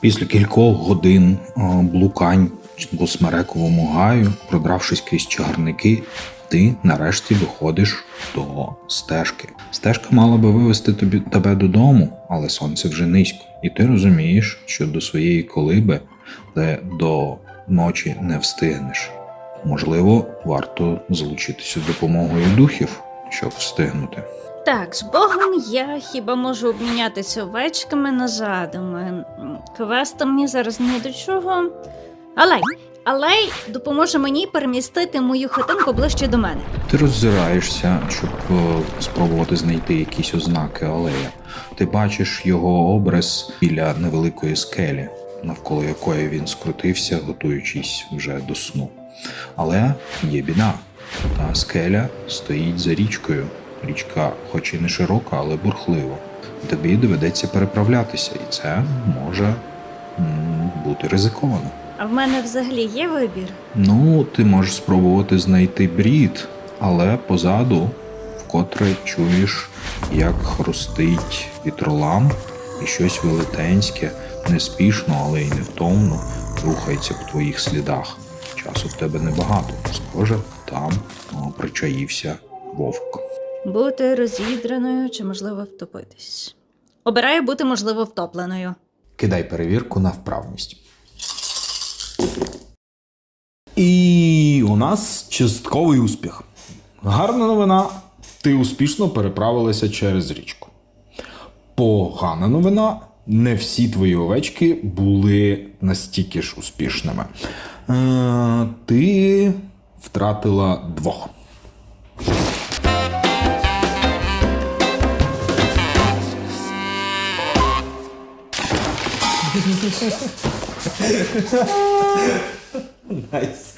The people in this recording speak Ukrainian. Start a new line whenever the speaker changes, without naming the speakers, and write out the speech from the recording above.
Після кількох годин е, блукань по смерековому гаю, продравшись крізь чагарники, ти нарешті виходиш до стежки. Стежка мала би вивести тобі тебе додому, але сонце вже низько, і ти розумієш, що до своєї колиби де до ночі не встигнеш. Можливо, варто залучитися допомогою духів, щоб встигнути.
Так, з Богом я хіба можу обмінятися овечками на задуми. Квест мені зараз не до чого. Алей, Алей допоможе мені перемістити мою хатинку ближче до мене.
Ти роззираєшся, щоб е, спробувати знайти якісь ознаки алея. Ти бачиш його образ біля невеликої скелі, навколо якої він скрутився, готуючись вже до сну. Але є біда. Та скеля стоїть за річкою. Річка, хоч і не широка, але бурхлива. Тобі доведеться переправлятися, і це може бути ризиковано.
А в мене взагалі є вибір.
Ну, ти можеш спробувати знайти брід, але позаду вкотре чуєш, як хрустить вітролам, і щось велетенське, неспішно, але й невтомно рухається по твоїх слідах. Часу в тебе небагато. Схоже, там о, причаївся вовк.
Бути розідраною чи, можливо, втопитись. Обираю бути, можливо, втопленою.
Кидай перевірку на вправність.
І у нас частковий успіх. Гарна новина. Ти успішно переправилася через річку. Погана новина. Не всі твої овечки були настільки ж успішними. Е, ти втратила двох.
Найс.